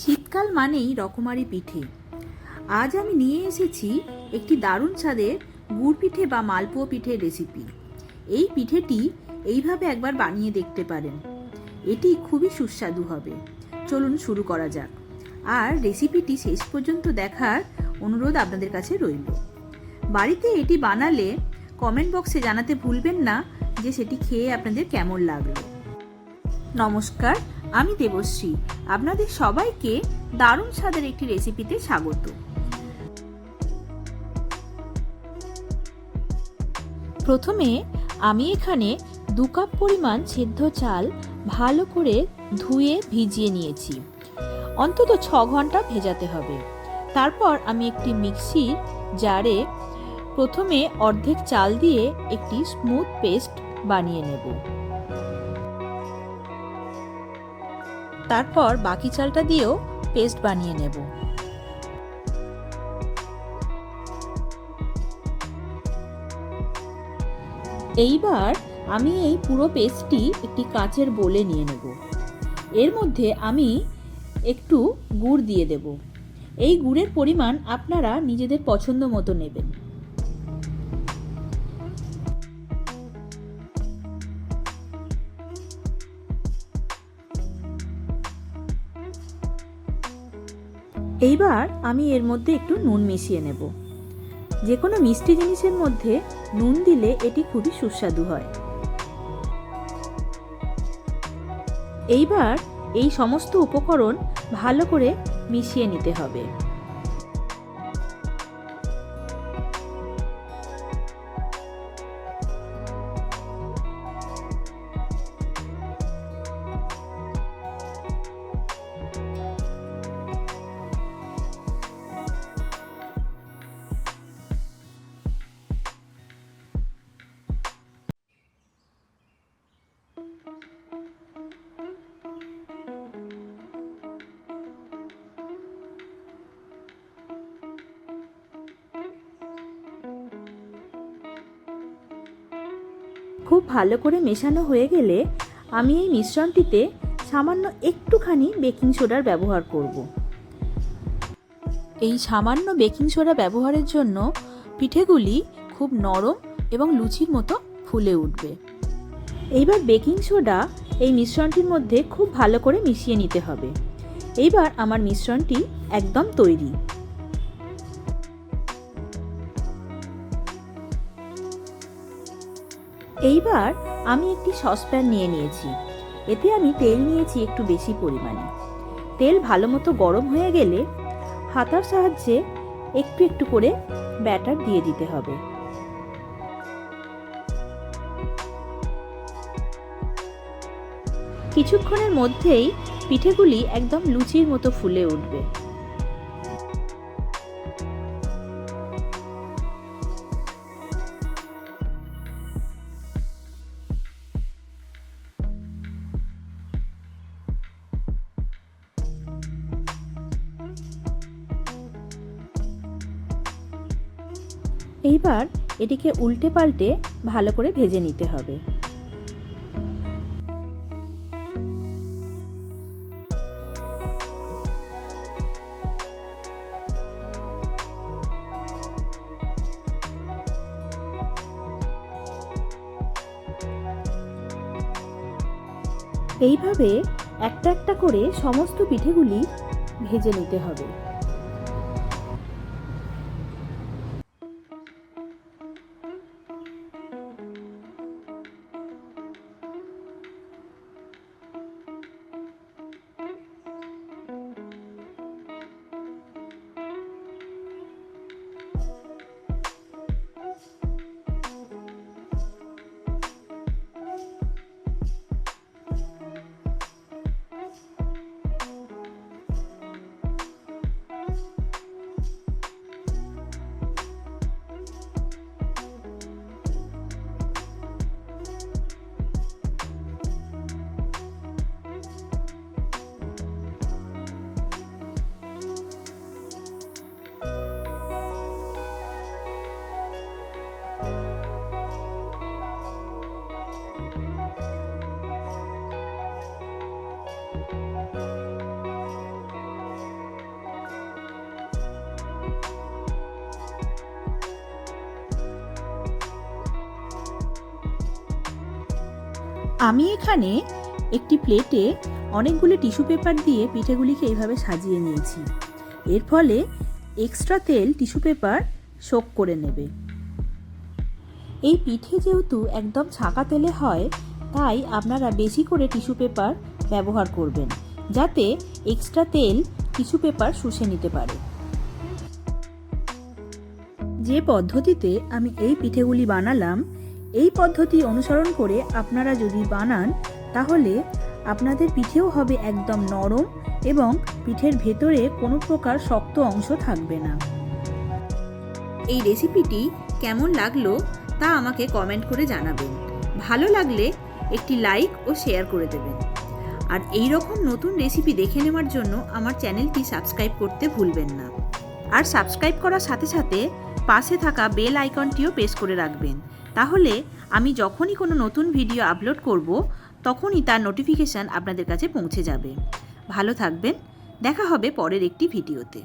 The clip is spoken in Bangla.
শীতকাল মানেই রকমারি পিঠে। আজ আমি নিয়ে এসেছি একটি দারুণ স্বাদের গুড় পিঠে বা মালপোয়া পিঠের রেসিপি এই পিঠেটি এইভাবে একবার বানিয়ে দেখতে পারেন। এটি খুবই সুস্বাদু হবে। চলুন শুরু করা যাক। আর রেসিপিটি শেষ পর্যন্ত দেখার অনুরোধ আপনাদের কাছে রইল। বাড়িতে এটি বানালে কমেন্ট বক্সে জানাতে ভুলবেন না যে সেটি খেয়ে আপনাদের কেমন লাগল। নমস্কার আমি দেবশ্রী। আপনাদের সবাইকে দারুণ স্বাদের একটি রেসিপিতে স্বাগত। প্রথমে আমি এখানে দু কাপ পরিমাণ সেদ্ধ চাল ভালো করে ধুয়ে ভিজিয়ে নিয়েছি। অন্তত ছ ঘণ্টা ভেজাতে হবে। তারপর আমি একটি মিক্সির জারে প্রথমে অর্ধেক চাল দিয়ে একটি স্মুথ পেস্ট বানিয়ে নেব। তারপর বাকি চালটা দিয়েও পেস্ট বানিয়ে নেব। এইবার আমি এই পুরো পেস্টটি একটি কাচের বোলে নিয়ে নেব। এর মধ্যে আমি একটু গুড় দিয়ে দেব। এই গুড়ের পরিমাণ আপনারা নিজেদের পছন্দ মতো নেবেন। এইবার আমি এর মধ্যে একটু নুন মিশিয়ে নেব। যে কোনো মিষ্টি জিনিসের মধ্যে নুন দিলে এটি খুবই সুস্বাদু হয়। এইবার এই সমস্ত উপকরণ ভালো করে মিশিয়ে নিতে হবে। খুব ভালো করে মেশানো হয়ে গেলে আমি এই মিশ্রণটিতে সামান্য একটুখানি বেকিং সোডার ব্যবহার করব। এই সামান্য বেকিং সোডা ব্যবহারের জন্য পিঠেগুলি খুব নরম এবং লুচির মতো ফুলে উঠবে। এইবার বেকিং সোডা এই মিশ্রণটির মধ্যে খুব ভালো করে মিশিয়ে নিতে হবে। এইবার আমার মিশ্রণটি একদম তৈরি। এইবার আমি একটি সসপ্যান নিয়ে নিয়েছি। এতে আমি তেল নিয়েছি একটু বেশি পরিমাণে। তেল ভালো মতো গরম হয়ে গেলে হাতার সাহায্যে একটু একটু করে ব্যাটার দিয়ে দিতে হবে। কিছুক্ষণের মধ্যেই পিঠেগুলি একদম লুচির মতো ফুলে উঠবে। এইবার এটিকে উল্টে পাল্টে ভালো করে ভেজে নিতে হবে। এইভাবে একটা একটা করে সমস্ত পিঠেগুলি ভেজে নিতে হবে। আমি এখানে একটি প্লেটে অনেকগুলি টিস্যু পেপার দিয়ে পিঠেগুলিকে এইভাবে সাজিয়ে নিয়েছি। এর ফলে এক্সট্রা তেল টিস্যু পেপার শোক করে নেবে। এই পিঠে যেহেতু একদম ছাঁকা তেলে হয়, তাই আপনারা বেশি করে টিস্যু পেপার ব্যবহার করবেন, যাতে এক্সট্রা তেল টিস্যু পেপার শুষে নিতে পারে। যে পদ্ধতিতে আমি এই পিঠেগুলি বানালাম এই পদ্ধতি অনুসরণ করে আপনারা যদি বানান, তাহলে আপনাদের পিঠেও হবে একদম নরম এবং পিঠের ভেতরে কোনো প্রকার শক্ত অংশ থাকবে না। এই রেসিপিটি কেমন লাগল তা আমাকে কমেন্ট করে জানাবেন। ভালো লাগলে একটি লাইক ও শেয়ার করে দেবেন। আর এই রকম নতুন রেসিপি দেখে নেওয়ার জন্য আমার চ্যানেলটি সাবস্ক্রাইব করতে ভুলবেন না। আর সাবস্ক্রাইব করার সাথে সাথে পাশে থাকা বেল আইকনটিও প্রেস করে রাখবেন। তাহলে আমি যখনই কোনো নতুন ভিডিও আপলোড করব, তখনই তার নোটিফিকেশান আপনাদের কাছে পৌঁছে যাবে। ভালো থাকবেন, দেখা হবে পরের একটি ভিডিওতে।